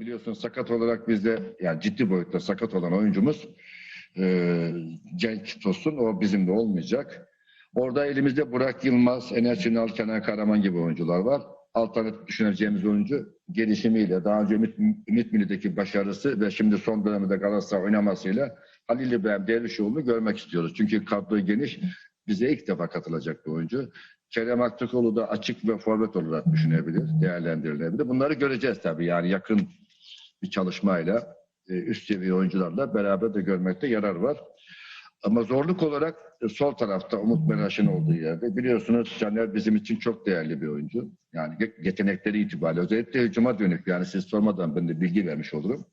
Biliyorsunuz sakat olarak bizde yani ciddi boyutta sakat olan oyuncumuz e, Cenk Tosun. O bizim de olmayacak. Orada elimizde Burak Yılmaz, Enes Ünal, Kenan Karaman gibi oyuncular var. Alternatif düşüneceğimiz oyuncu gelişimiyle, daha önce Ümit, Ümit Milli'deki başarısı ve şimdi son dönemde Galatasaray oynamasıyla Halil İbrahim Dervişoğlu'nu görmek istiyoruz. Çünkü kadro geniş, bize ilk defa katılacak bir oyuncu. Kerem Aktürkoğlu da açık ve forvet olarak düşünebilir, değerlendirilebilir. Bunları göreceğiz tabii yani yakın bir çalışmayla e, üst seviye oyuncularla beraber de görmekte yarar var. Ama zorluk olarak e, sol tarafta Umut Meraş'ın olduğu yerde biliyorsunuz Caner bizim için çok değerli bir oyuncu. Yani ye- yetenekleri itibariyle özellikle hücuma dönük yani siz sormadan ben de bilgi vermiş olurum.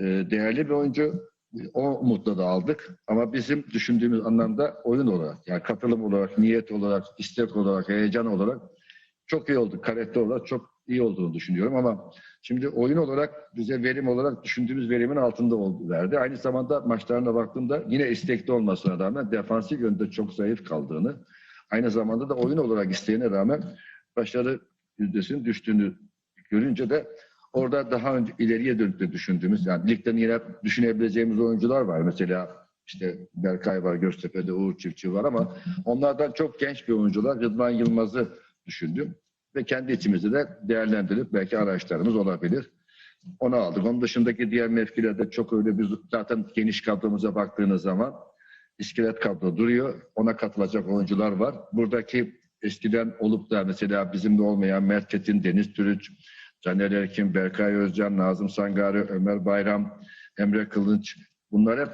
E, Değerli bir oyuncu. O umutla da aldık. Ama bizim düşündüğümüz anlamda oyun olarak yani katılım olarak, niyet olarak, istek olarak, heyecan olarak çok iyi oldu. Karakter olarak çok iyi olduğunu düşünüyorum ama şimdi oyun olarak bize verim olarak düşündüğümüz verimin altında oldu verdi. Aynı zamanda maçlarına baktığımda yine istekli olmasına rağmen defansif yönde çok zayıf kaldığını, aynı zamanda da oyun olarak isteğine rağmen başarı yüzdesinin düştüğünü görünce de orada daha önce ileriye dönüp de düşündüğümüz yani ligden yine düşünebileceğimiz oyuncular var. Mesela işte Berkay var, Göztepe'de Uğur Çiftçi var ama onlardan çok genç bir oyuncular. Rıdvan Yılmaz'ı düşündüm ve kendi içimizde de değerlendirip belki araçlarımız olabilir. Onu aldık. Onun dışındaki diğer mevkilerde çok öyle bir zaten geniş kadromuza baktığınız zaman iskelet kadro duruyor. Ona katılacak oyuncular var. Buradaki eskiden olup da mesela bizimle olmayan Mert Çetin, Deniz Türüç, Caner Erkin, Berkay Özcan, Nazım Sangari, Ömer Bayram, Emre Kılınç bunlar hep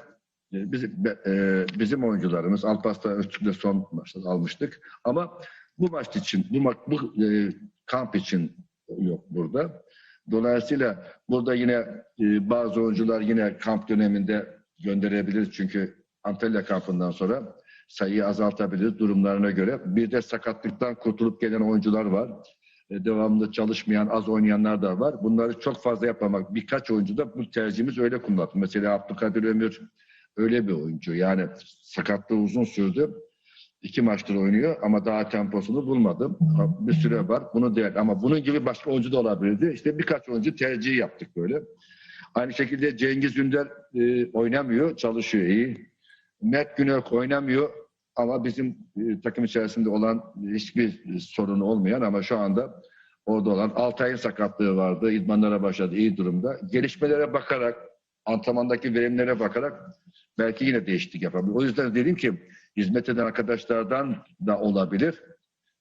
e, bizim, e, bizim oyuncularımız. Alpas'ta Öztürk'le son maçta almıştık. Ama bu maç için, bu, bu e, kamp için yok burada. Dolayısıyla burada yine e, bazı oyuncular yine kamp döneminde gönderebiliriz. Çünkü Antalya kampından sonra sayıyı azaltabiliriz durumlarına göre. Bir de sakatlıktan kurtulup gelen oyuncular var. E, devamlı çalışmayan, az oynayanlar da var. Bunları çok fazla yapmamak. Birkaç oyuncu da bu tercihimiz öyle kullandı. Mesela Abdülkadir Ömür öyle bir oyuncu. Yani sakatlığı uzun sürdü. İki maçtır oynuyor ama daha temposunu bulmadım. Bir süre var. Bunu değer ama bunun gibi başka oyuncu da olabilirdi. İşte birkaç oyuncu tercih yaptık böyle. Aynı şekilde Cengiz Ünder e, oynamıyor, çalışıyor iyi. Mert Günök oynamıyor ama bizim e, takım içerisinde olan hiçbir sorunu olmayan ama şu anda orada olan Altay'ın sakatlığı vardı. İdmanlara başladı iyi durumda. Gelişmelere bakarak, antrenmandaki verimlere bakarak belki yine değişiklik yapabilir. O yüzden dedim ki hizmet eden arkadaşlardan da olabilir.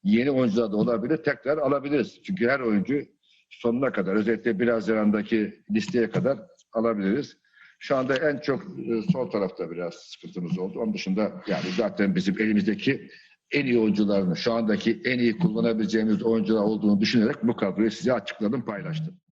Yeni oyuncular da olabilir. Tekrar alabiliriz. Çünkü her oyuncu sonuna kadar özellikle bir Haziran'daki listeye kadar alabiliriz. Şu anda en çok e, sol tarafta biraz sıkıntımız oldu. Onun dışında yani zaten bizim elimizdeki en iyi oyuncularını, şu andaki en iyi kullanabileceğimiz oyuncular olduğunu düşünerek bu kadroyu size açıkladım, paylaştım.